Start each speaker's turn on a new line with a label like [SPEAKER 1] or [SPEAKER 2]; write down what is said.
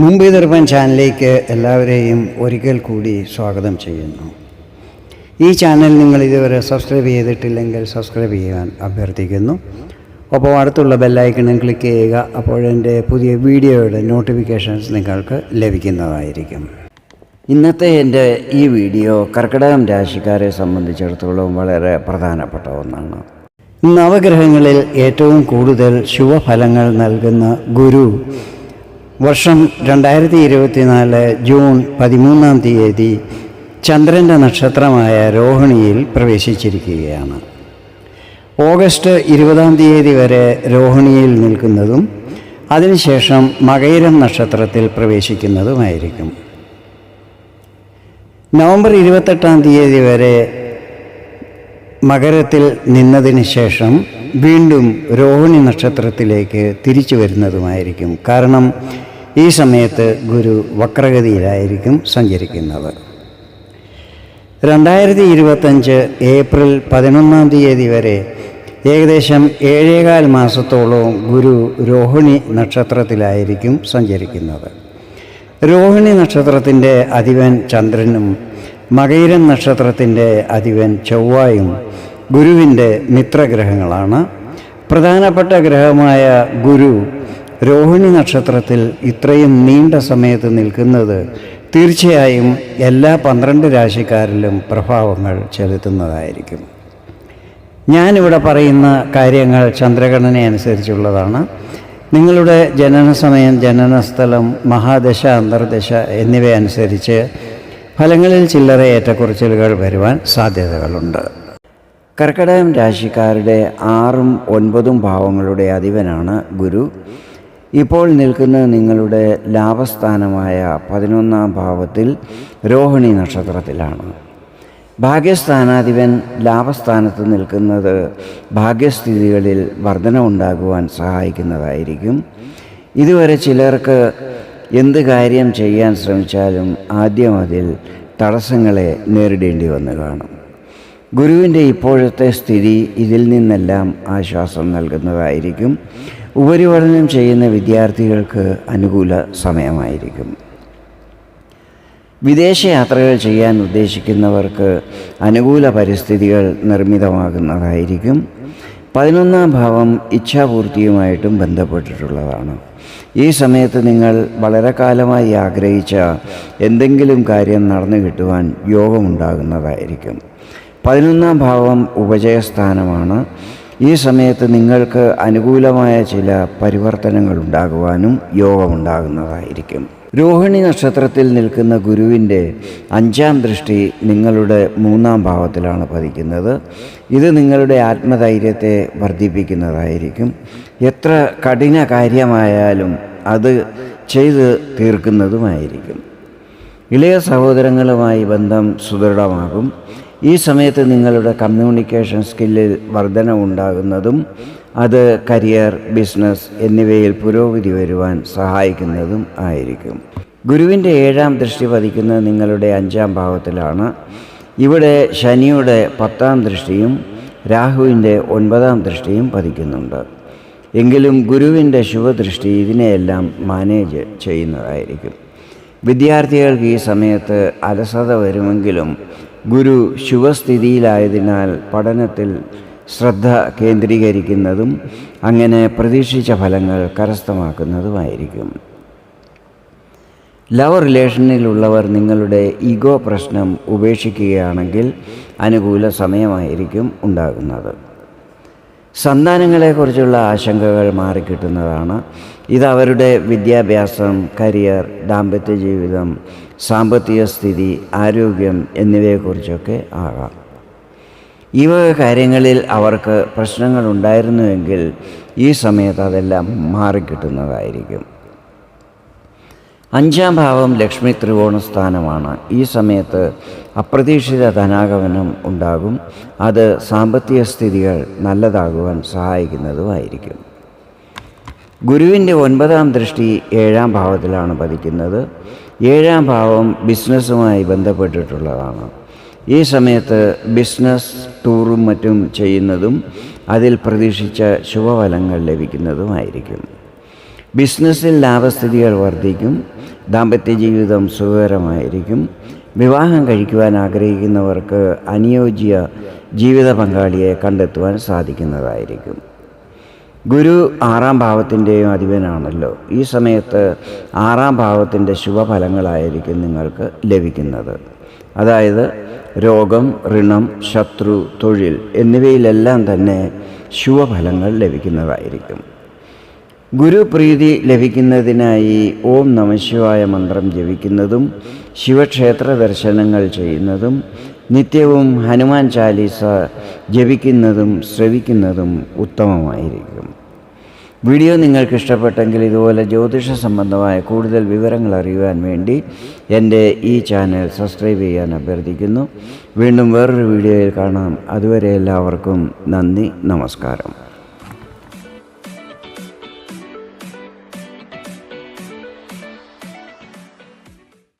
[SPEAKER 1] മുമ്പ് ദർപ്പൻ ചാനലിലേക്ക് എല്ലാവരെയും ഒരിക്കൽ കൂടി സ്വാഗതം ചെയ്യുന്നു. ഈ ചാനൽ നിങ്ങൾ ഇതുവരെ സബ്സ്ക്രൈബ് ചെയ്തിട്ടില്ലെങ്കിൽ സബ്സ്ക്രൈബ് ചെയ്യാൻ അഭ്യർത്ഥിക്കുന്നു. അപ്പോൾ അടുത്തുള്ള ബെല്ലൈക്കണും ക്ലിക്ക് ചെയ്യുക അപ്പോഴെന്റെ പുതിയ വീഡിയോയുടെ നോട്ടിഫിക്കേഷൻസ് നിങ്ങൾക്ക് ലഭിക്കുന്നതായിരിക്കും. ഇന്നത്തെ എന്റെ ഈ വീഡിയോ കർക്കിടകം രാശിക്കാരെ സംബന്ധിച്ചിടത്തോളം വളരെ പ്രധാനപ്പെട്ട ഒന്നാണ്. നവഗ്രഹങ്ങളിൽ ഏറ്റവും കൂടുതൽ ശുഭഫലങ്ങൾ നൽകുന്ന ഗുരു വർഷം രണ്ടായിരത്തി ഇരുപത്തിനാല് ജൂൺ പതിമൂന്നാം തീയതി ചന്ദ്രന്റെ നക്ഷത്രമായ രോഹിണിയിൽ പ്രവേശിച്ചിരിക്കുകയാണ്. ഓഗസ്റ്റ് ഇരുപതാം തീയതി വരെ രോഹിണിയിൽ നിൽക്കുന്നതും അതിനുശേഷം മകയിരം നക്ഷത്രത്തിൽ പ്രവേശിക്കുന്നതുമായിരിക്കും. നവംബർ ഇരുപത്തെട്ടാം തീയതി വരെ മകരത്തിൽ നിന്നതിന് ശേഷം വീണ്ടും രോഹിണി നക്ഷത്രത്തിലേക്ക് തിരിച്ചു വരുന്നതുമായിരിക്കും. കാരണം ഈ സമയത്ത് ഗുരു വക്രഗതിയിലായിരിക്കും സഞ്ചരിക്കുന്നത്. രണ്ടായിരത്തി ഇരുപത്തഞ്ച് ഏപ്രിൽ പതിനൊന്നാം തീയതി വരെ ഏകദേശം ഏഴേകാൽ മാസത്തോളവും ഗുരു രോഹിണി നക്ഷത്രത്തിലായിരിക്കും സഞ്ചരിക്കുന്നത്. രോഹിണി നക്ഷത്രത്തിന്റെ അധിപൻ ചന്ദ്രനും മകൈരൻ നക്ഷത്രത്തിന്റെ അധിപൻ ചൊവ്വായും ഗുരുവിന്റെ മിത്രഗ്രഹങ്ങളാണ്. പ്രധാനപ്പെട്ട ഗ്രഹമായ ഗുരു രോഹിണി നക്ഷത്രത്തിൽ ഇത്രയും നീണ്ട സമയത്ത് നിൽക്കുന്നത് തീർച്ചയായും എല്ലാ പന്ത്രണ്ട് രാശിക്കാരിലും പ്രഭാവങ്ങൾ ചെലുത്തുന്നതായിരിക്കും. ഞാനിവിടെ പറയുന്ന കാര്യങ്ങൾ ചന്ദ്രഗണന അനുസരിച്ചുള്ളതാണ് നിങ്ങളുടെ ജനന സമയം ജനനസ്ഥലം മഹാദശ അന്തർദശ എന്നിവ അനുസരിച്ച് ഫലങ്ങളിൽ ചില്ലറ ഏറ്റക്കുറച്ചിലുകൾ വരുവാൻ സാധ്യതകളുണ്ട്. കർക്കിടകം രാശിക്കാരുടെ ആറും ഒൻപതും ഭാവങ്ങളുടെ അധിപനാണ് ഗുരു. ഇപ്പോൾ നിൽക്കുന്ന നിങ്ങളുടെ ലാഭസ്ഥാനമായ പതിനൊന്നാം ഭാവത്തിൽ രോഹിണി നക്ഷത്രത്തിലാണ്. ഭാഗ്യസ്ഥാനാധിപൻ ലാഭസ്ഥാനത്ത് നിൽക്കുന്നത് ഭാഗ്യസ്ഥിതികളിൽ വർധന ഉണ്ടാകുവാൻ സഹായിക്കുന്നതായിരിക്കും. ഇതുവരെ ചിലർക്ക് എന്ത് കാര്യം ചെയ്യാൻ ശ്രമിച്ചാലും ആദ്യം അതിൽ തടസ്സങ്ങളെ നേരിടേണ്ടി വന്നു കാണും. ഗുരുവിന്റെ ഇപ്പോഴത്തെ സ്ഥിതി ഇതിൽ നിന്നെല്ലാം ആശ്വാസം നൽകുന്നതായിരിക്കും. ഉപരിപഠനം ചെയ്യുന്ന വിദ്യാർത്ഥികൾക്ക് അനുകൂല സമയമായിരിക്കും. വിദേശയാത്രകൾ ചെയ്യാൻ ഉദ്ദേശിക്കുന്നവർക്ക് അനുകൂല പരിസ്ഥിതികൾ നിർമ്മിതമാകുന്നതായിരിക്കും. പതിനൊന്നാം ഭാവം ഇച്ഛാപൂർത്തിയുമായിട്ടും ബന്ധപ്പെട്ടിട്ടുള്ളതാണ്. ഈ സമയത്ത് നിങ്ങൾ വളരെ കാലമായി ആഗ്രഹിച്ച എന്തെങ്കിലും കാര്യം നടന്നു കിട്ടുവാൻ യോഗമുണ്ടാകുന്നതായിരിക്കും. പതിനൊന്നാം ഭാവം ഉപജയസ്ഥാനമാണ്. ഈ സമയത്ത് നിങ്ങൾക്ക് അനുകൂലമായ ചില പരിവർത്തനങ്ങൾ ഉണ്ടാകുവാനും യോഗമുണ്ടാകുന്നതായിരിക്കും. രോഹിണി നക്ഷത്രത്തിൽ നിൽക്കുന്ന ഗുരുവിന്റെ അഞ്ചാം ദൃഷ്ടി നിങ്ങളുടെ മൂന്നാം ഭാവത്തിലാണ് പതിക്കുന്നത്. ഇത് നിങ്ങളുടെ ആത്മധൈര്യത്തെ വർദ്ധിപ്പിക്കുന്നതായിരിക്കും. എത്ര കഠിന കാര്യമായാലും അത് ചെയ്ത് തീർക്കുന്നതുമായിരിക്കും. ഇളയ സഹോദരങ്ങളുമായി ബന്ധം സുദൃഢമാകും. ഈ സമയത്ത് നിങ്ങളുടെ കമ്മ്യൂണിക്കേഷൻ സ്കില്ലിൽ വർധനവുണ്ടാകുന്നതും അത് കരിയർ ബിസിനസ് എന്നിവയിൽ പുരോഗതി വരുവാൻ സഹായിക്കുന്നതും ആയിരിക്കും. ഗുരുവിന്റെ ഏഴാം ദൃഷ്ടി പതിക്കുന്നത് നിങ്ങളുടെ അഞ്ചാം ഭാവത്തിലാണ്. ഇവിടെ ശനിയുടെ പത്താം ദൃഷ്ടിയും രാഹുവിന്റെ ഒൻപതാം ദൃഷ്ടിയും പതിക്കുന്നുണ്ട്. എങ്കിലും ഗുരുവിന്റെ ശുഭദൃഷ്ടി ഇതിനെയെല്ലാം മാനേജ് ചെയ്യുന്നതായിരിക്കും. വിദ്യാർത്ഥികൾക്ക് ഈ സമയത്ത് അലസത വരുമെങ്കിലും ഗുരു ശുഭസ്ഥിതിയിലായതിനാൽ പഠനത്തിൽ ശ്രദ്ധ കേന്ദ്രീകരിക്കുന്നതും അങ്ങനെ പ്രതീക്ഷിച്ച ഫലങ്ങൾ കരസ്ഥമാക്കുന്നതുമായിരിക്കും. ലവ് റിലേഷനിലുള്ളവർ നിങ്ങളുടെ ഈഗോ പ്രശ്നം ഉപേക്ഷിക്കുകയാണെങ്കിൽ അനുകൂല സമയമായിരിക്കും ഉണ്ടാകുന്നത്. സന്താനങ്ങളെക്കുറിച്ചുള്ള ആശങ്കകൾ മാറിക്കിട്ടുന്നതാണ്. ഇത് അവരുടെ വിദ്യാഭ്യാസം കരിയർ ദാമ്പത്യ ജീവിതം സാമ്പത്തിക സ്ഥിതി ആരോഗ്യം എന്നിവയെക്കുറിച്ചൊക്കെ ആകാം. ഈ വക കാര്യങ്ങളിൽ അവർക്ക് പ്രശ്നങ്ങൾ ഉണ്ടായിരുന്നുവെങ്കിൽ ഈ സമയത്ത് അതെല്ലാം മാറിക്കിട്ടുന്നതായിരിക്കും. അഞ്ചാം ഭാവം ലക്ഷ്മി ത്രികോണ സ്ഥാനമാണ്. ഈ സമയത്ത് അപ്രതീക്ഷിത ധനാഗമനം ഉണ്ടാകും. അത് സാമ്പത്തിക സ്ഥിതികൾ നല്ലതാകുവാൻ സഹായിക്കുന്നതുമായിരിക്കും. ഗുരുവിന്റെ ഒൻപതാം ദൃഷ്ടി ഏഴാം ഭാവത്തിലാണ് പതിക്കുന്നത്. ഏഴാം ഭാവം ബിസിനസ്സുമായി ബന്ധപ്പെട്ടിട്ടുള്ളതാണ്. ഈ സമയത്ത് ബിസിനസ് ടൂറും മറ്റും ചെയ്യുന്നതും അതിൽ പ്രതീക്ഷിച്ച ശുഭഫലങ്ങൾ ലഭിക്കുന്നതുമായിരിക്കും. ബിസിനസ്സിൽ ലാഭസ്ഥിതികൾ വർദ്ധിക്കും ദാമ്പത്യ ജീവിതം സുഖകരമായിരിക്കും വിവാഹം കഴിക്കുവാൻ ആഗ്രഹിക്കുന്നവർക്ക് അനുയോജ്യ ജീവിത പങ്കാളിയെ കണ്ടെത്തുവാൻ സാധിക്കുന്നതായിരിക്കും. ഗുരു ആറാം ഭാവത്തിന്റെയും അധിപനാണല്ലോ. ഈ സമയത്ത് ആറാം ഭാവത്തിന്റെ ശുഭഫലങ്ങളായിരിക്കും നിങ്ങൾക്ക് ലഭിക്കുന്നത്. അതായത് രോഗം ഋണം ശത്രു തൊഴിൽ എന്നിവയിലെല്ലാം തന്നെ ശുഭഫലങ്ങൾ ലഭിക്കുന്നതായിരിക്കും. ഗുരുപ്രീതി ലഭിക്കുന്നതിനായി ഓം നമശിവായ മന്ത്രം ജപിക്കുന്നതും ശിവക്ഷേത്ര ദർശനങ്ങൾ ചെയ്യുന്നതും നിത്യവും ഹനുമാൻ ചാലീസ ജപിക്കുന്നതും ശ്രവിക്കുന്നതും ഉത്തമമായിരിക്കും. വീഡിയോ നിങ്ങൾക്ക് ഇഷ്ടപ്പെട്ടെങ്കിൽ ഇതുപോലെ ജ്യോതിഷ സംബന്ധമായ കൂടുതൽ വിവരങ്ങൾ അറിയുവാൻ വേണ്ടി എന്റെ ഈ ചാനൽ സബ്സ്ക്രൈബ് ചെയ്യാൻ അഭ്യർത്ഥിക്കുന്നു. വീണ്ടും വേറൊരു വീഡിയോയിൽ കാണാം. അതുവരെ എല്ലാവർക്കും നന്ദി നമസ്കാരം.